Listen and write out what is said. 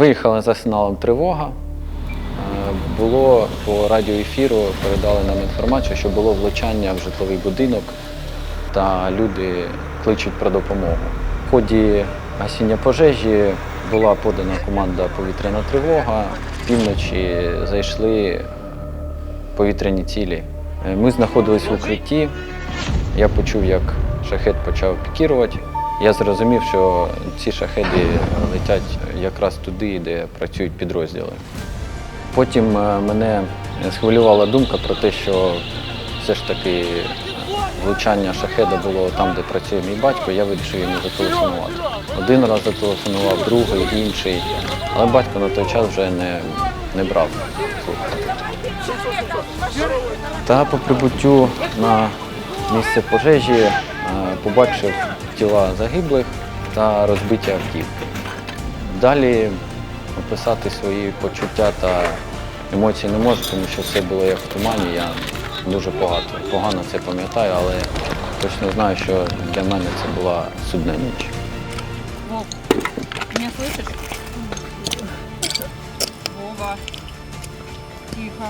Виїхали за сигналом тривога. Е, Було по радіоефіру, передали нам інформацію, що було влучання в житловий будинок та люди кличуть про допомогу. В ході гасіння пожежі була подана команда повітряна тривога. Півночі зайшли повітряні цілі. Е, Ми знаходились в укритті. Я почув, як шахет почав пікірувати. Я зрозумів, що ці шахеди летять якраз туди, де працюють підрозділи. Потім е, мене схвилювала думка про те, що все ж таки влучання шахеда було там, де працює мій батько, я вирішив йому зателефонувати. Один раз зателефонував, другий, інший. Але батько на той час вже не, не брав слухати. Та по прибуттю на місце пожежі е, побачив тіла загиблих та розбиті автівки. Далі описати свої почуття та емоції не можу, тому що все було як в тумані. Я дуже багато погано це пам'ятаю, але точно знаю, що для мене це була судна ніч. Вов, меня слышишь? Вова. Тихо.